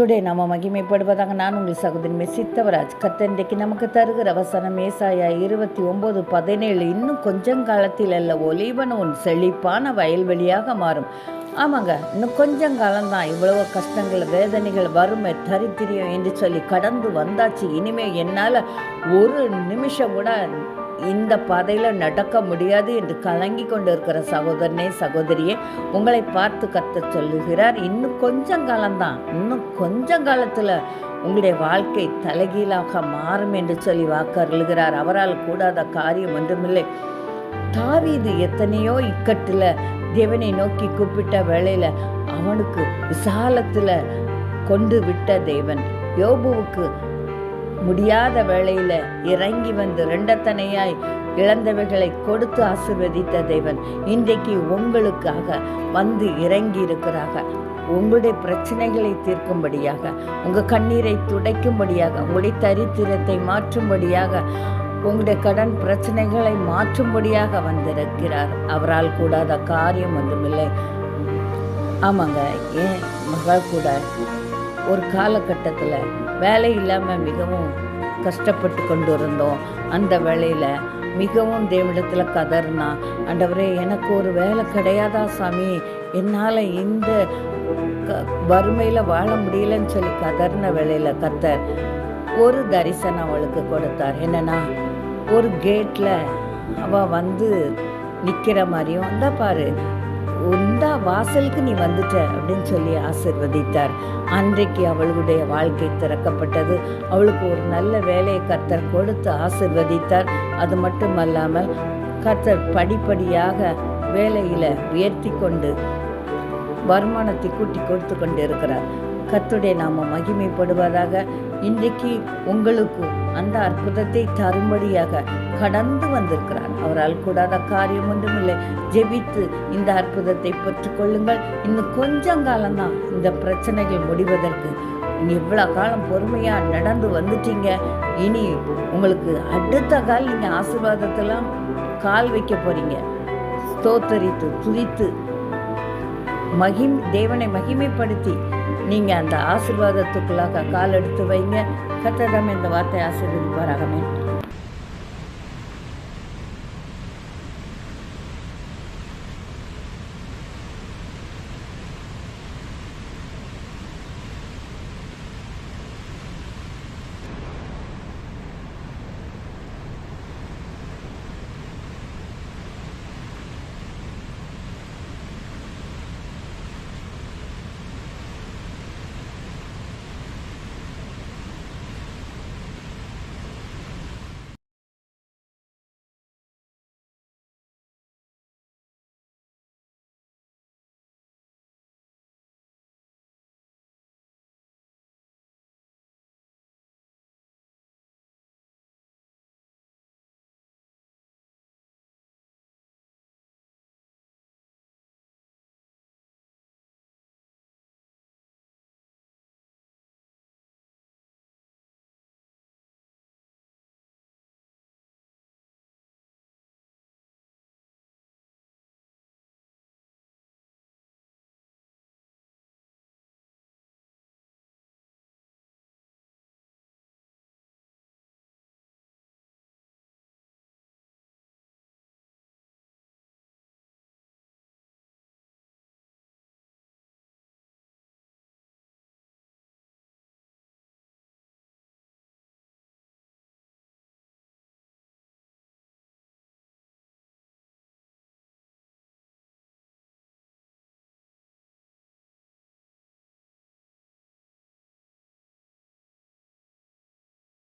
கத்துடைய நாம மகிமைப்படுவதாக நான் உங்கள் சகோதரி மெசித்தவராஜ் கத்தன்றைக்கு நமக்கு தருகிற வசனம் ஏசாயா இருபத்தி ஒம்பது பதினேழு இன்னும் கொஞ்சம் காலத்தில் அல்ல ஒலிவனோன் செழிப்பான வயல்வெளியாக மாறும் ஆமாங்க இன்னும் கொஞ்சம் காலம்தான் இவ்வளவு கஷ்டங்கள் வேதனைகள் வறுமை தரித்திரியம் என்று சொல்லி கடந்து வந்தாச்சு இனிமே என்னால் ஒரு நிமிஷம் கூட இந்த பாதையில் நடக்க முடியாது என்று கலங்கி கொண்டு இருக்கிற சகோதரனே சகோதரியே உங்களை பார்த்து கத்த சொல்லுகிறார் இன்னும் கொஞ்சம் காலம்தான். இன்னும் கொஞ்சம் காலத்தில் உங்களுடைய வாழ்க்கை தலைகீழாக மாறும் என்று சொல்லி வாக்கருளுகிறார் அவரால் கூடாத காரியம் ஒன்றுமில்லை. தாவீது எத்தனையோ இக்கட்டில் தேவனை நோக்கி கூப்பிட்ட வேளையில் அவனுக்கு விசாலத்தில் கொண்டு விட்ட தேவன். யோபுவுக்கு முடியாத வேளையில இறங்கி வந்து ரெண்டத்தனையாய் இழந்தவைகளை கொடுத்து ஆசிர்வதித்த தேவன் இன்றைக்கு உங்களுக்காக வந்து இறங்கி இருக்கிறாங்க உங்களுடைய பிரச்சனைகளை தீர்க்கும்படியாக உங்க கண்ணீரை துடைக்கும்படியாக உங்களுடைய தரித்திரத்தை மாற்றும்படியாக உங்களுடைய கடன் பிரச்சனைகளை மாற்றும்படியாக வந்திருக்கிறார். அவரால் கூடாத காரியம் ஒன்றுமில்லை. ஆமாங்க ஏன்? மகள் கூட ஒரு காலகட்டத்தில் வேலை இல்லாமல் மிகவும் கஷ்டப்பட்டு கொண்டு இருந்தோம் அந்த வேலையில் மிகவும் தேவனிடத்தில் கதறினா ஆண்டவரே எனக்கு ஒரு வேலை கிடையாதா சாமி? என்னால் இந்த க வறுமையில் வாழ முடியலன்னு சொல்லி கதறின வேலையில் கத்தர் ஒரு தரிசனம் அவளுக்கு கொடுத்தார். என்னன்னா ஒரு கேட்டில் அவள் வந்து நிற்கிற மாதிரியும் அந்த பாரு உந்தா வாசலுக்கு நீ வந்துட்ட அப்படின்னு சொல்லி ஆசிர்வதித்தார். அன்றைக்கு அவளுடைய வாழ்க்கை திறக்கப்பட்டது. அவளுக்கு ஒரு நல்ல வேலையை கர்த்தர் கொடுத்து ஆசிர்வதித்தார். அது மட்டும் அல்லாமல் கர்த்தர் படிப்படியாக வேலையில் உயர்த்தி கொண்டு வருமானத்தை கூட்டி கொடுத்து கொண்டு இருக்கிறார் கத்துடைய நாம மகிமைப்படுவதாக இன்றைக்கு உங்களுக்கு அந்த அற்புதத்தை தரும்படியாக கடந்து வந்திருக்கிறார். அவரால் கூடாத காரியம் ஒன்றுமில்லை. ஜெபித்து இந்த அற்புதத்தை பெற்றுக்கொள்ளுங்கள். இன்னும் கொஞ்சம் காலம்தான் இந்த பிரச்சனைகள் முடிவதற்கு. இவ்வளோ காலம் பொறுமையாக நடந்து வந்துட்டீங்க. இனி உங்களுக்கு அடுத்த கால் நீங்கள் ஆசீர்வாதத்தெல்லாம் கால் வைக்க போறீங்க. ஸ்தோத்தரித்து துதித்து மகிம் தேவனை மகிமைப்படுத்தி நீங்கள் அந்த ஆசீர்வாதத்துக்குள்ளாக கால் எடுத்து வைங்க. கத்ததம் இந்த வார்த்தை ஆசீர்வதிப்பாராகமே